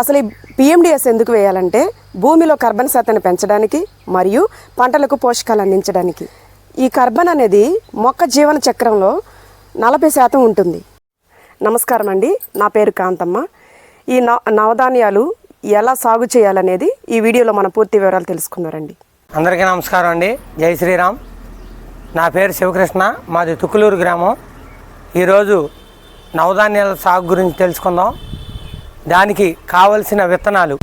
అసలు ఈ పిఎండిఎస్ ఎందుకు వేయాలంటే భూమిలో కార్బన్ శాతాన్ని పెంచడానికి మరియు పంటలకు పోషకాలు అందించడానికి. ఈ కార్బన్ అనేది మొక్క జీవన చక్రంలో నలభై శాతం ఉంటుంది. నమస్కారం అండి నా పేరు కాంతమ్మ. ఈ నవ నవధాన్యాలు ఎలా సాగు చేయాలనేది ఈ వీడియోలో మన పూర్తి వివరాలు తెలుసుకున్నారండి అందరికీ నమస్కారం అండి. జై శ్రీరామ్. నా పేరు శివకృష్ణ మాది తుక్కులూరు గ్రామం. ఈరోజు నవధాన్యాల సాగు గురించి తెలుసుకుందాం. దానికి కావలసిన విత్తనాలు.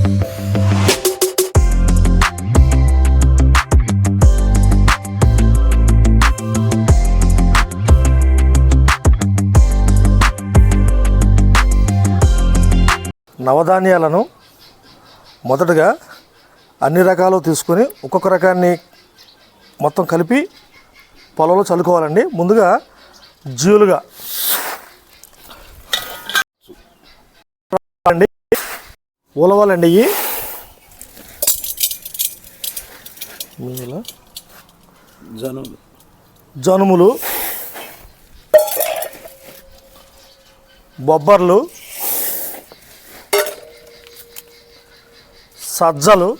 నవధాన్యాలను మొదటగా అన్ని రకాలు తీసుకొని ఒక్కొక్క రకాన్ని మొత్తం కలిపి పొలంలో చల్లుకోవాలండి. ముందుగా జీలుగా ఉలవాలండి ఇవి. జనులు జనుములు. బొబ్బర్లు. సజ్జలు.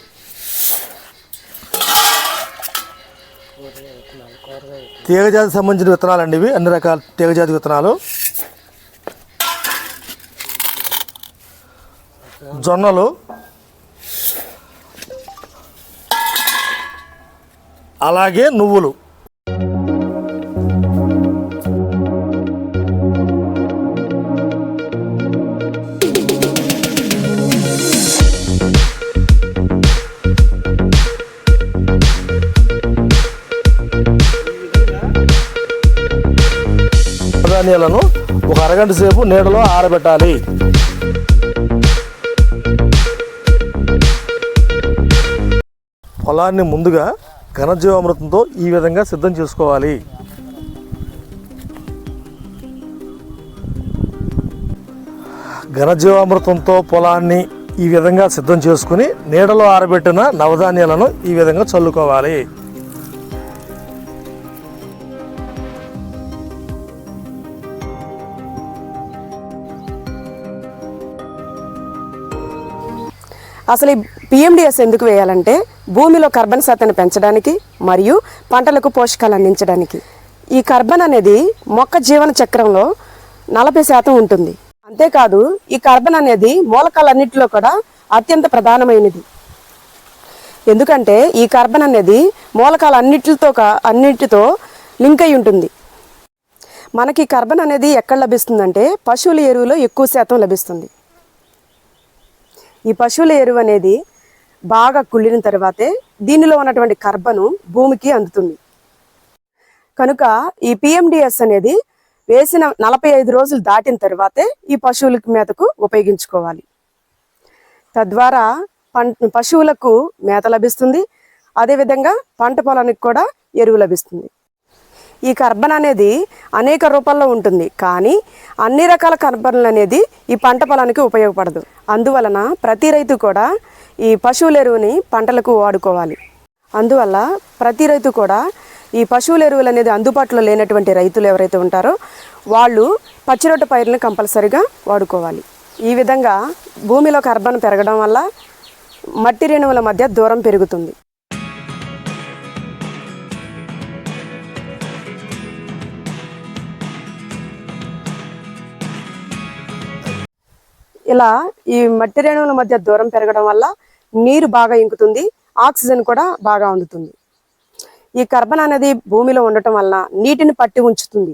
తీగజాతికి సంబంధించిన విత్తనాలు అండి ఇవి. అన్ని రకాల తీగజాతి విత్తనాలు. జొన్నలు. అలాగే నువ్వులు. ధాన్యాలను ఒక అరగంట సేపు నీడలో ఆరబెట్టాలి. పొలాన్ని ముందుగా ఘనజీవామృతంతో ఈ విధంగా సిద్ధం చేసుకోవాలి. ఘనజీవామృతంతో పొలాన్ని ఈ విధంగా సిద్ధం చేసుకుని నీడలో ఆరబెట్టిన నవధాన్యాలను ఈ విధంగా చల్లుకోవాలి. అసలు ఈ పిఎండిఎస్ ఎందుకు వేయాలంటే భూమిలో కార్బన్ శాతాన్ని పెంచడానికి మరియు పంటలకు పోషకాలు అందించడానికి. ఈ కార్బన్ అనేది మొక్క జీవన చక్రంలో నలభై శాతం ఉంటుంది. అంతేకాదు ఈ కార్బన్ అనేది మూలకాలన్నింటిలో కూడా అత్యంత ప్రధానమైనది. ఎందుకంటే ఈ కార్బన్ అనేది మూలకాలు అన్నిటితో అన్నిటితో లింక్ అయి ఉంటుంది. మనకి కార్బన్ అనేది ఎక్కడ లభిస్తుందంటే పశువుల ఎరువులో ఎక్కువ శాతం లభిస్తుంది. ఈ పశువుల ఎరువు అనేది బాగా కుళ్ళిన తర్వాతే దీనిలో ఉన్నటువంటి కర్బను భూమికి అందుతుంది. కనుక ఈ పిఎండిఎస్ అనేది వేసిన నలభై ఐదు రోజులు దాటిన తర్వాతే ఈ పశువుల మేతకు ఉపయోగించుకోవాలి. తద్వారా పంట పశువులకు మేత లభిస్తుంది. అదేవిధంగా పంట పొలానికి కూడా ఎరువు లభిస్తుంది. ఈ కర్బన్ అనేది అనేక రూపాల్లో ఉంటుంది. కానీ అన్ని రకాల కర్బన్లు అనేది ఈ పంట పొలానికి ఉపయోగపడదు. అందువలన ప్రతి రైతు కూడా ఈ పశువుల ఎరువుని పంటలకు వాడుకోవాలి. అందువల్ల ప్రతి రైతు కూడా ఈ పశువుల ఎరువులు అనేది అందుబాటులో లేనటువంటి రైతులు ఎవరైతే ఉంటారో వాళ్ళు పచ్చిరొట్ట పైరుని కంపల్సరిగా వాడుకోవాలి. ఈ విధంగా భూమిలో కర్బన్ పెరగడం వల్ల మట్టి రేణువుల మధ్య దూరం పెరుగుతుంది. ఇలా ఈ మట్టి రేణువుల మధ్య దూరం పెరగడం వల్ల నీరు బాగా ఇంకుతుంది ఆక్సిజన్ కూడా బాగా అందుతుంది. ఈ కర్బన్ అనేది భూమిలో ఉండటం వల్ల నీటిని పట్టి ఉంచుతుంది.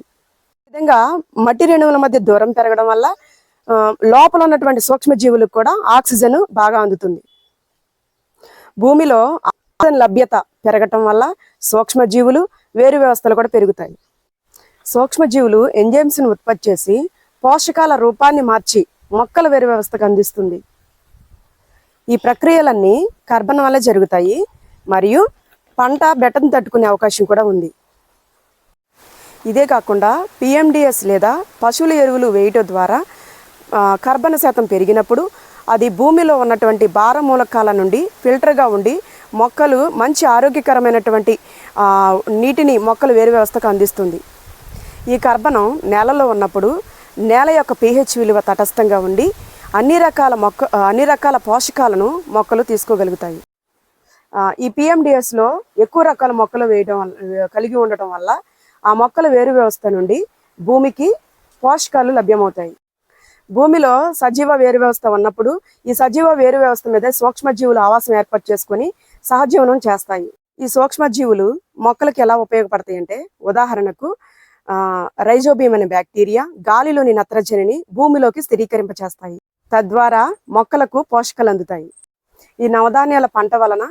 విధంగా మట్టి రేణువుల మధ్య దూరం పెరగడం వల్ల లోపల ఉన్నటువంటి సూక్ష్మజీవులకు కూడా ఆక్సిజన్ బాగా అందుతుంది. భూమిలో ఆక్సిజన్ లభ్యత పెరగటం వల్ల సూక్ష్మజీవులు వేరు వ్యవస్థలు కూడా పెరుగుతాయి. సూక్ష్మజీవులు ఎంజైమ్స్ను ఉత్పత్తి చేసి పోషకాల రూపాన్ని మార్చి మొక్కల వేరు వ్యవస్థకు అందిస్తుంది. ఈ ప్రక్రియలన్నీ కార్బన్ వల్ల జరుగుతాయి మరియు పంట బెట్టను తట్టుకునే అవకాశం కూడా ఉంది. ఇదే కాకుండా పిఎండిఎస్ లేదా పశువుల ఎరువులు వేయటం ద్వారా కర్బన శాతం పెరిగినప్పుడు అది భూమిలో ఉన్నటువంటి భార మూలకాల నుండి ఫిల్టర్గా ఉండి మొక్కలు మంచి ఆరోగ్యకరమైనటువంటి నీటిని మొక్కలు వేరు వ్యవస్థకు అందిస్తుంది. ఈ కర్బనం నేలలో ఉన్నప్పుడు నేల యొక్క పిహెచ్ విలువ తటస్థంగా ఉండి అన్ని రకాల మొక్క అన్ని రకాల పోషకాలను మొక్కలు తీసుకోగలుగుతాయి. ఈ పిఎండిఎస్లో ఎక్కువ రకాల మొక్కలు వేయడం కలిగి ఉండటం వల్ల ఆ మొక్కల వేరు వ్యవస్థ నుండి భూమికి పోషకాలు లభ్యమవుతాయి. భూమిలో సజీవ వేరు వ్యవస్థ ఉన్నప్పుడు ఈ సజీవ వేరు వ్యవస్థ మీద సూక్ష్మజీవులు ఆవాసం ఏర్పాటు చేసుకొని సహజీవనం చేస్తాయి. ఈ సూక్ష్మజీవులు మొక్కలకు ఎలా ఉపయోగపడతాయి అంటే ఉదాహరణకు రైజోబీమ్ అనే బ్యాక్టీరియా గాలిలోని నత్రజనిని భూమిలోకి స్థిరీకరింపచేస్తాయి. తద్వారా మొక్కలకు పోషకాలు అందుతాయి ఈ నవధాన్యాల పంట వలన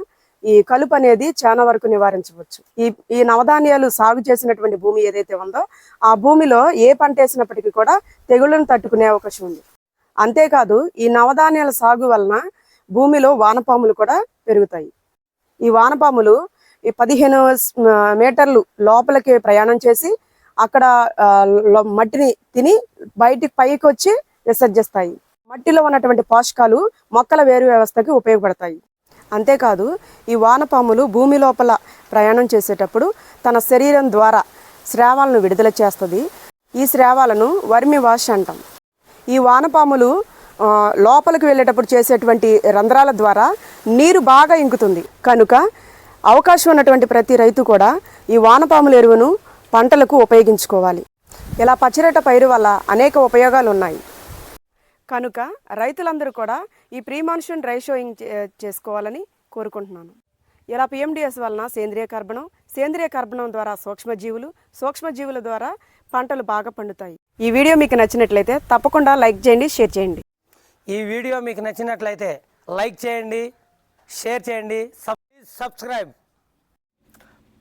ఈ కలుపు అనేది చాలా వరకు నివారించవచ్చు. ఈ ఈ నవధాన్యాలు సాగు చేసినటువంటి భూమి ఏదైతే ఉందో ఆ భూమిలో ఏ పంట వేసినప్పటికీ కూడా తెగుళ్ళను తట్టుకునే అవకాశం ఉంది. అంతేకాదు ఈ నవధాన్యాల సాగు వలన భూమిలో వానపాములు కూడా పెరుగుతాయి. ఈ వానపాములు ఈ పదిహేను మీటర్లు లోపలికి ప్రయాణం చేసి అక్కడ మట్టిని తిని బయటికి పైకి వచ్చి విసర్జిస్తాయి. మట్టిలో ఉన్నటువంటి పోషకాలు మొక్కల వేరు వ్యవస్థకి ఉపయోగపడతాయి. అంతేకాదు ఈ వానపాములు భూమి లోపల ప్రయాణం చేసేటప్పుడు తన శరీరం ద్వారా స్రావాలను విడుదల చేస్తుంది. ఈ స్రావాలను వర్మి వాష్ అంటాం. ఈ వానపాములు లోపలికి వెళ్ళేటప్పుడు చేసేటువంటి రంధ్రాల ద్వారా నీరు బాగా ఇంకుతుంది. కనుక అవకాశం ఉన్నటువంటి ప్రతి రైతు కూడా ఈ వానపాముల ఎరువును పంటలకు ఉపయోగించుకోవాలి. ఇలా పచ్చిరొట్ట పైరు వల్ల అనేక ఉపయోగాలు ఉన్నాయి కనుక రైతులందరూ కూడా ఈ ప్రీ మాన్సూన్ డ్రై షోయింగ్ చే- చేసుకోవాలని కోరుకుంటున్నాను. ఇలా పిఎండిఎస్ వలన సేంద్రియ కర్బనం సేంద్రియ కర్బనం ద్వారా సూక్ష్మజీవులు సూక్ష్మజీవుల ద్వారా పంటలు బాగా పండుతాయి. ఈ వీడియో మీకు నచ్చినట్లయితే తప్పకుండా లైక్ చేయండి షేర్ చేయండి. ఈ వీడియో మీకు నచ్చినట్లయితే లైక్ చేయండి షేర్ చేయండి sub subscribe.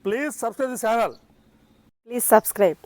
Please subscribe channel. Please subscribe.